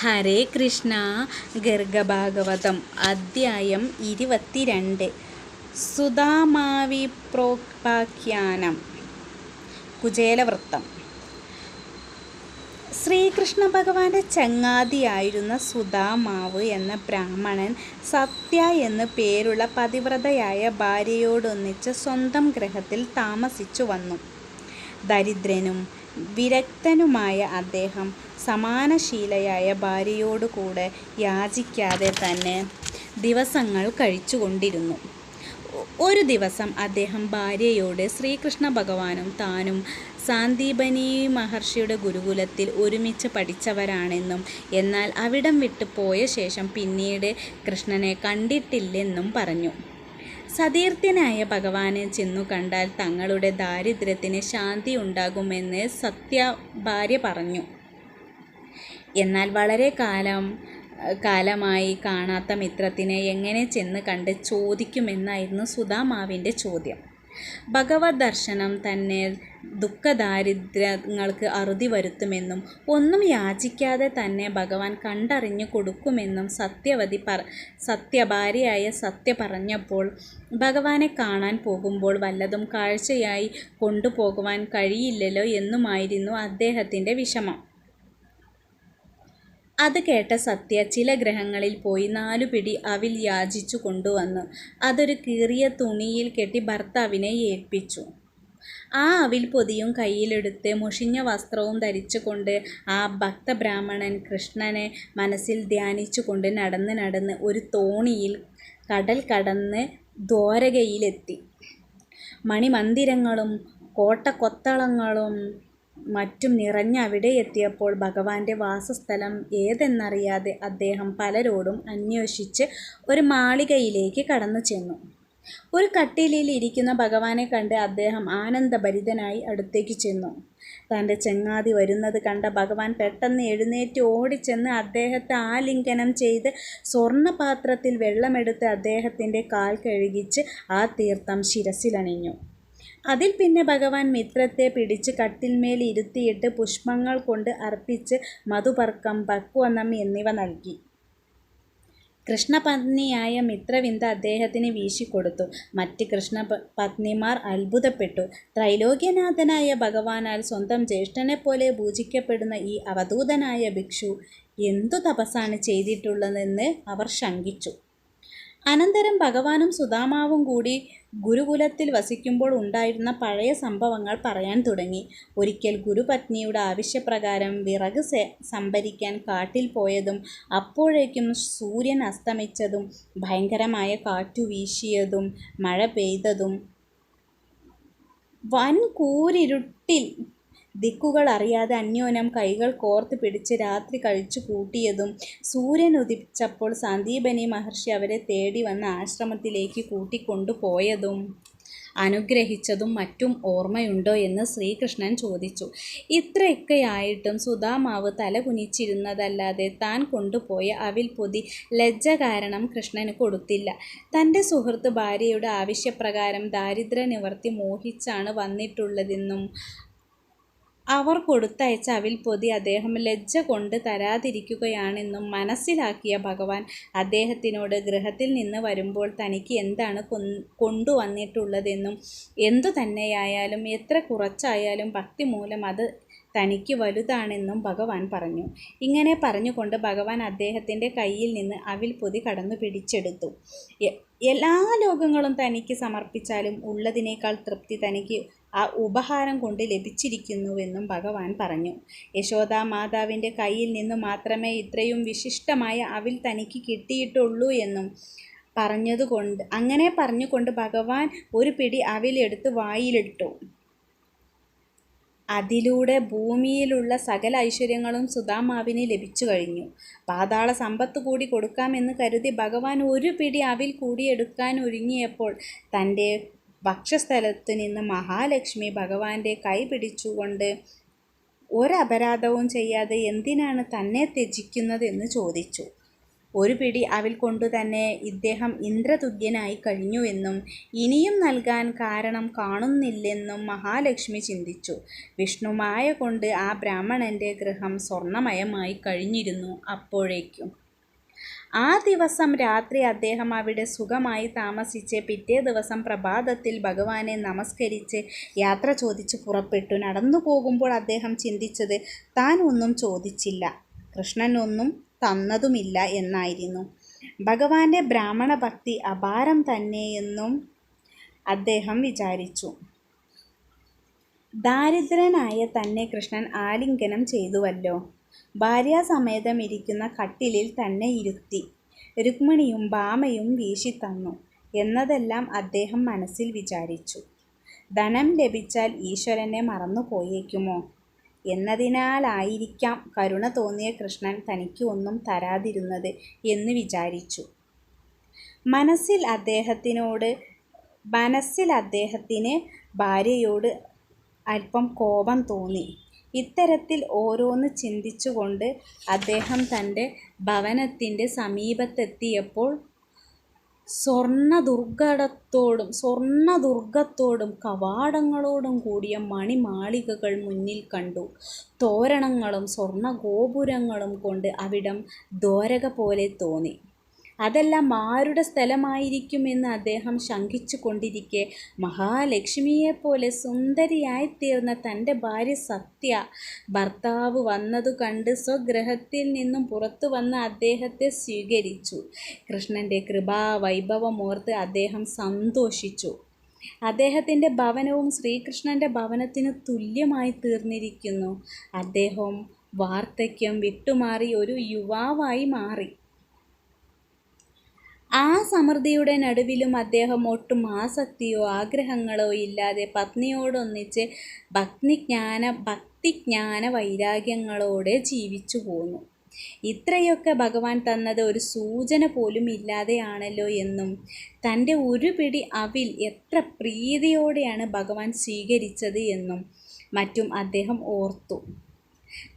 ഹരേ കൃഷ്ണ ഗർഗഭാഗവതം അദ്ധ്യായം ഇരുപത്തിരണ്ട്. സുധാമാവി പ്രോപാഖ്യാനം കുചേലവൃത്തം. ശ്രീകൃഷ്ണ ഭഗവാന്റെ ചങ്ങാതിയായിരുന്ന സുധാമാവ് എന്ന ബ്രാഹ്മണൻ സത്യ എന്ന് പേരുള്ള പതിവ്രതയായ ഭാര്യയോടൊന്നിച്ച് സ്വന്തം ഗ്രഹത്തിൽ താമസിച്ചു വന്നു. ദരിദ്രനും വിരക്തനുമായ അദ്ദേഹം സമാനശീലയായ ഭാര്യയോടുകൂടെ യാചിക്കാതെ തന്നെ ദിവസങ്ങൾ കഴിച്ചുകൊണ്ടിരുന്നു. ഒരു ദിവസം അദ്ദേഹം ഭാര്യയോട് ശ്രീകൃഷ്ണ ഭഗവാനും താനും സാന്ദീപനി മഹർഷിയുടെ ഗുരുകുലത്തിൽ ഒരുമിച്ച് പഠിച്ചവരാണെന്നും എന്നാൽ അവിടം വിട്ടു പോയ ശേഷം പിന്നീട് കൃഷ്ണനെ കണ്ടിട്ടില്ലെന്നും പറഞ്ഞു. സതീർത്ഥ്യനായ ഭഗവാനെ ചെന്നു കണ്ടാൽ തങ്ങളുടെ ദാരിദ്ര്യത്തിന് ശാന്തി ഉണ്ടാകുമെന്ന് സത്യ ഭാര്യ പറഞ്ഞു. എന്നാൽ വളരെ കാലം കാലമായി കാണാത്ത മിത്രത്തിനെ എങ്ങനെ ചെന്ന് കണ്ട് ചോദിക്കുമെന്നായിരുന്നു സുധാമാവിന്റെ ചോദ്യം. ഭഗവദ് ദർശനം തന്നെ ദുഃഖദാരിദ്ര്യങ്ങൾക്ക് അറുതി വരുത്തുമെന്നും ഒന്നും യാചിക്കാതെ തന്നെ ഭഗവാൻ കണ്ടറിഞ്ഞു കൊടുക്കുമെന്നും സത്യവതി പറ സത്യഭാര്യയായ സത്യ പറഞ്ഞപ്പോൾ ഭഗവാനെ കാണാൻ പോകുമ്പോൾ വല്ലതും കാഴ്ചയായി കൊണ്ടുപോകുവാൻ കഴിയില്ലല്ലോ എന്നുമായിരുന്നു അദ്ദേഹത്തിന്റെ വിഷമം. അത് കേട്ട സത്യ ചില ഗ്രഹങ്ങളിൽ പോയി നാലുപിടി അവിൽ യാചിച്ചു കൊണ്ടുവന്നു അതൊരു കീറിയ തുണിയിൽ കെട്ടി ഭർത്താവിനെ ഏൽപ്പിച്ചു. ആ അവിൽ പൊതിയും കയ്യിലെടുത്ത് മുഷിഞ്ഞ വസ്ത്രവും ധരിച്ചുകൊണ്ട് ആ ഭക്തബ്രാഹ്മണൻ കൃഷ്ണനെ മനസ്സിൽ ധ്യാനിച്ചുകൊണ്ട് നടന്ന് നടന്ന് ഒരു തോണിയിൽ കടൽ കടന്ന് ദ്വാരകയിലെത്തി. മണിമന്ദിരങ്ങളും കോട്ടകൊത്തളങ്ങളും മറ്റും നിറഞ്ഞ അവിടെയെത്തിയപ്പോൾ ഭഗവാന്റെ വാസസ്ഥലം ഏതെന്നറിയാതെ അദ്ദേഹം പലരോടും അന്വേഷിച്ച് ഒരു മാളികയിലേക്ക് കടന്നു ചെന്നു ഒരു കട്ടിലിൽ ഇരിക്കുന്ന ഭഗവാനെ കണ്ട് അദ്ദേഹം ആനന്ദഭരിതനായി അടുത്തേക്ക് ചെന്നു. തന്റെ ചങ്ങാതി വരുന്നത് കണ്ട ഭഗവാൻ പെട്ടെന്ന് എഴുന്നേറ്റ് ഓടിച്ചെന്ന് അദ്ദേഹത്തെ ആലിംഗനം ചെയ്ത് സ്വർണപാത്രത്തിൽ വെള്ളമെടുത്ത് അദ്ദേഹത്തിന്റെ കാൽ കഴുകിച്ച് ആ തീർത്ഥം ശിരസ്സിലണിഞ്ഞു. അതിൽ പിന്നെ ഭഗവാൻ മിത്രത്തെ പിടിച്ച് കട്ടിൽമേൽ ഇരുത്തിയിട്ട് പുഷ്പങ്ങൾ കൊണ്ട് അർപ്പിച്ച് മധുപർക്കം, പക്വന്നം എന്നിവ നൽകി. കൃഷ്ണപത്നിയായ മിത്രവിന്ദ അദ്ദേഹത്തിന് വീശിക്കൊടുത്തു. മറ്റ് കൃഷ്ണ പത്നിമാർ അത്ഭുതപ്പെട്ടു. ത്രൈലോക്യനാഥനായ ഭഗവാനാൽ സ്വന്തം ജ്യേഷ്ഠനെപ്പോലെ പൂജിക്കപ്പെടുന്ന ഈ അവധൂതനായ ഭിക്ഷു എന്തു തപസ്സാണ് ചെയ്തിട്ടുള്ളതെന്ന് അവർ ശങ്കിച്ചു. അനന്തരം ഭഗവാനും സുധാമാവും കൂടി ഗുരുകുലത്തിൽ വസിക്കുമ്പോൾ ഉണ്ടായിരുന്ന പഴയ സംഭവങ്ങൾ പറയാൻ തുടങ്ങി. ഒരിക്കൽ ഗുരുപത്നിയുടെ ആവശ്യപ്രകാരം വിറക് സംഭരിക്കാൻ കാട്ടിൽ പോയതും അപ്പോഴേക്കും സൂര്യൻ അസ്തമിച്ചതും ഭയങ്കരമായ കാറ്റു വീശിയതും മഴ പെയ്തതും വൻകൂരിരുട്ടിൽ ദിക്കുകൾ അറിയാതെ അന്യോനം കൈകൾ കോർത്ത് പിടിച്ച് രാത്രി കഴിച്ചു കൂട്ടിയതും സൂര്യൻ ഉദിപ്പിച്ചപ്പോൾ സന്ദീപനി മഹർഷി അവരെ തേടി വന്ന് ആശ്രമത്തിലേക്ക് കൂട്ടിക്കൊണ്ടുപോയതും അനുഗ്രഹിച്ചതും മറ്റും ഓർമ്മയുണ്ടോ എന്ന് ശ്രീകൃഷ്ണൻ ചോദിച്ചു. ഇത്രയൊക്കെയായിട്ടും സുധാമാവ് തലകുനിച്ചിരുന്നതല്ലാതെ താൻ കൊണ്ടുപോയ അവിൽ പൊതി ലജ്ജ കാരണം കൃഷ്ണന് കൊടുത്തില്ല. തന്റെ സുഹൃത്ത് ഭാര്യയുടെ ആവശ്യപ്രകാരം ദാരിദ്ര്യ നിവർത്തി മോഹിച്ചാണ് വന്നിട്ടുള്ളതെന്നും അവർ കൊടുത്തയച്ച അവിൽപ്പൊതി അദ്ദേഹം ലജ്ജ കൊണ്ട് തരാതിരിക്കുകയാണെന്നും മനസ്സിലാക്കിയ ഭഗവാൻ അദ്ദേഹത്തിനോട് ഗൃഹത്തിൽ നിന്ന് വരുമ്പോൾ തനിക്ക് എന്താണ് കൊണ്ടുവന്നിട്ടുള്ളതെന്നും എന്തു തന്നെയായാലും എത്ര കുറച്ചായാലും ഭക്തി മൂലം അത് തനിക്ക് വലുതാണെന്നും ഭഗവാൻ പറഞ്ഞു. ഇങ്ങനെ പറഞ്ഞുകൊണ്ട് ഭഗവാൻ അദ്ദേഹത്തിന്റെ കയ്യിൽ നിന്ന് അവിൽ പൊതി കടന്നു പിടിച്ചെടുത്തു എല്ലാ ലോകങ്ങളും തനിക്ക് സമർപ്പിച്ചാലും ഉള്ളതിനേക്കാൾ തൃപ്തി തനിക്ക് ആ ഉപഹാരം കൊണ്ട് ലഭിച്ചിരിക്കുന്നുവെന്നും ഭഗവാൻ പറഞ്ഞു. യശോദാ മാതാവിന്റെ കയ്യിൽ നിന്ന് മാത്രമേ ഇത്രയും വിശിഷ്ടമായ അവിൽ തനിക്ക് കിട്ടിയിട്ടുള്ളൂ എന്നും പറഞ്ഞതുകൊണ്ട് അങ്ങനെ പറഞ്ഞുകൊണ്ട് ഭഗവാൻ ഒരു പിടി അവിലെടുത്ത് വായിലിട്ടു. അതിലൂടെ ഭൂമിയിലുള്ള സകല ഐശ്വര്യങ്ങളും സുധാമാവിന് ലഭിച്ചു കഴിഞ്ഞു പാതാള സമ്പത്ത് കൂടി കൊടുക്കാമെന്ന് കരുതി ഭഗവാൻ ഒരു പിടി അവിൽ കൂടി എടുക്കാനൊരുങ്ങിയപ്പോൾ തന്റെ വക്ഷസ്ഥലത്തുനിന്ന് മഹാലക്ഷ്മി ഭഗവാന്റെ കൈ പിടിച്ചുകൊണ്ട് ഒരപരാധവും ചെയ്യാതെ എന്തിനാണ് തന്നെ ത്യജിക്കുന്നതെന്ന് ചോദിച്ചു. ഒരു പിടി അവിൽ കൊണ്ടു തന്നെ ഇദ്ദേഹം ഇന്ദ്രതുല്യനായി കഴിഞ്ഞുവെന്നും ഇനിയും നൽകാൻ കാരണം കാണുന്നില്ലെന്നും മഹാലക്ഷ്മി ചിന്തിച്ചു. വിഷ്ണുമായ കൊണ്ട് ആ ബ്രാഹ്മണന്റെ ഗൃഹം സ്വർണമയമായി കഴിഞ്ഞിരുന്നു അപ്പോഴേക്കും. ആ ദിവസം രാത്രി അദ്ദേഹം അവിടെ സുഖമായി താമസിച്ച് പിറ്റേ ദിവസം പ്രഭാതത്തിൽ ഭഗവാനെ നമസ്കരിച്ച് യാത്ര ചോദിച്ച് പുറപ്പെട്ടു. നടന്നു പോകുമ്പോൾ അദ്ദേഹം ചിന്തിച്ചത് താൻ ഒന്നും ചോദിച്ചില്ല, കൃഷ്ണൻ ഒന്നും തന്നതുമില്ല എന്നായിരുന്നു. ഭഗവാന്റെ ബ്രാഹ്മണ ഭക്തി അപാരം തന്നെയെന്നും അദ്ദേഹം വിചാരിച്ചു. ദാരിദ്രനായ തന്നെ കൃഷ്ണൻ ആലിംഗനം ചെയ്തുവല്ലോ. ഭാര്യാസമേതം ഇരിക്കുന്ന കട്ടിലിൽ തന്നെ ഇരുത്തി രുക്മിണിയും ഭാമയും വീശിത്തന്നു എന്നതെല്ലാം അദ്ദേഹം മനസ്സിൽ വിചാരിച്ചു. ധനം ലഭിച്ചാൽ ഈശ്വരനെ മറന്നുപോയേക്കുമോ എന്നതിനാലായിരിക്കാം കരുണ തോന്നിയ കൃഷ്ണൻ തനിക്ക് ഒന്നും തരാതിരുന്നത് എന്ന് വിചാരിച്ചു. മനസ്സിൽ അദ്ദേഹത്തിന് ഭാര്യയോട് അല്പം കോപം തോന്നി. ഇത്തരത്തിൽ ഓരോന്ന് ചിന്തിച്ചുകൊണ്ട് അദ്ദേഹം തന്റെ ഭവനത്തിന്റെ സമീപത്തെത്തിയപ്പോൾ സ്വർണദുർഗത്തോടും കവാടങ്ങളോടും കൂടിയ മണിമാളികകൾ മുന്നിൽ കണ്ടു. തോരണങ്ങളും സ്വർണഗോപുരങ്ങളും കൊണ്ട് അവിടം ദ്വാരക പോലെ തോന്നി. അതെല്ലാം ആരുടെ സ്ഥലമായിരിക്കുമെന്ന് അദ്ദേഹം ശങ്കിച്ചു കൊണ്ടിരിക്കെ മഹാലക്ഷ്മിയെപ്പോലെ സുന്ദരിയായിത്തീർന്ന തന്റെ ഭാര്യ സത്യ ഭർത്താവ് വന്നതു കണ്ട് സ്വഗ്രഹത്തിൽ നിന്നും പുറത്തു വന്ന് അദ്ദേഹത്തെ സ്വീകരിച്ചു. കൃഷ്ണന്റെ കൃപാവൈഭവമോർത്ത് അദ്ദേഹം സന്തോഷിച്ചു. അദ്ദേഹത്തിന്റെ ഭവനവും ശ്രീകൃഷ്ണന്റെ ഭവനത്തിന് തുല്യമായി തീർന്നിരിക്കുന്നു അദ്ദേഹം വാർദ്ധക്യം വിട്ടുമാറി ഒരു യുവാവായി മാറി. ആ സമൃദ്ധിയുടെ നടുവിലും അദ്ദേഹം ഒട്ടും ആസക്തിയോ ആഗ്രഹങ്ങളോ ഇല്ലാതെ പത്നിയോടൊന്നിച്ച് ഭക്തിജ്ഞാന ഭക്തിജ്ഞാന വൈരാഗ്യങ്ങളോടെ ജീവിച്ചു പോന്നു ഇത്രയൊക്കെ ഭഗവാൻ തന്നത് ഒരു സൂചന പോലും ഇല്ലാതെയാണല്ലോ എന്നും തന്റെ ഒരു പിടി അവിൽ എത്ര പ്രീതിയോടെയാണ് ഭഗവാൻ സ്വീകരിച്ചത് എന്നും മറ്റും അദ്ദേഹം ഓർത്തു.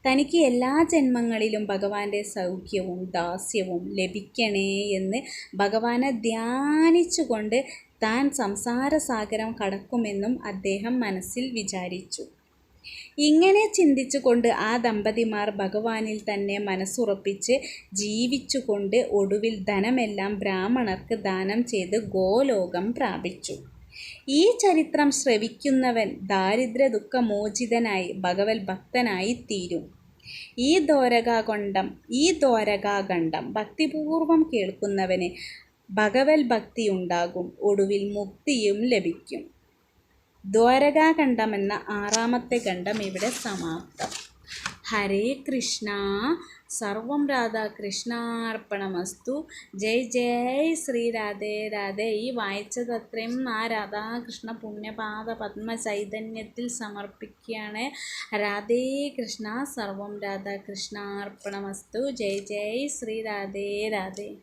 തനിക്ക് എല്ലാ ജന്മങ്ങളിലും ഭഗവാന്റെ സൗഖ്യവും ദാസ്യവും ലഭിക്കണേ എന്ന് ഭഗവാനെ ധ്യാനിച്ചുകൊണ്ട് താൻ സംസാരസാഗരം കടക്കുമെന്നും അദ്ദേഹം മനസ്സിൽ വിചാരിച്ചു. ഇങ്ങനെ ചിന്തിച്ചുകൊണ്ട് ആ ദമ്പതിമാർ ഭഗവാനിൽ തന്നെ മനസ്സുറപ്പിച്ച് ജീവിച്ചുകൊണ്ട് ഒടുവിൽ ധനമെല്ലാം ബ്രാഹ്മണർക്ക് ദാനം ചെയ്ത് ഗോലോകം പ്രാപിച്ചു. ഈ ചരിത്രം ശ്രവിക്കുന്നവൻ ദാരിദ്ര്യ ദുഃഖമോചിതനായി ഭഗവത് ഭക്തനായി തീരും ഈ ദ്വാരകാഖണ്ഡം ഭക്തിപൂർവം കേൾക്കുന്നവന് ഭഗവത് ഭക്തി ഉണ്ടാകും ഒടുവിൽ മുക്തിയും ലഭിക്കും. ദ്വാരകാഖണ്ഡമെന്ന ആറാമത്തെ ഖണ്ഡം ഇവിടെ സമാപ്തം. ഹരേ കൃഷ്ണ സർവം രാധാകൃഷ്ണാർപ്പണമസ്തു. ജയ് ജയ് ശ്രീ രാധേ രാധേ. ഈ വായിച്ചതത്രയും ആ രാധാകൃഷ്ണ പുണ്യപാദ പത്മചൈതന്യത്തിൽ സമർപ്പിക്കുകയാണ്. രാധേ കൃഷ്ണ സർവം രാധാകൃഷ്ണാർപ്പണമസ്തു. ജയ് ജയ് ശ്രീ രാധേ രാധേ.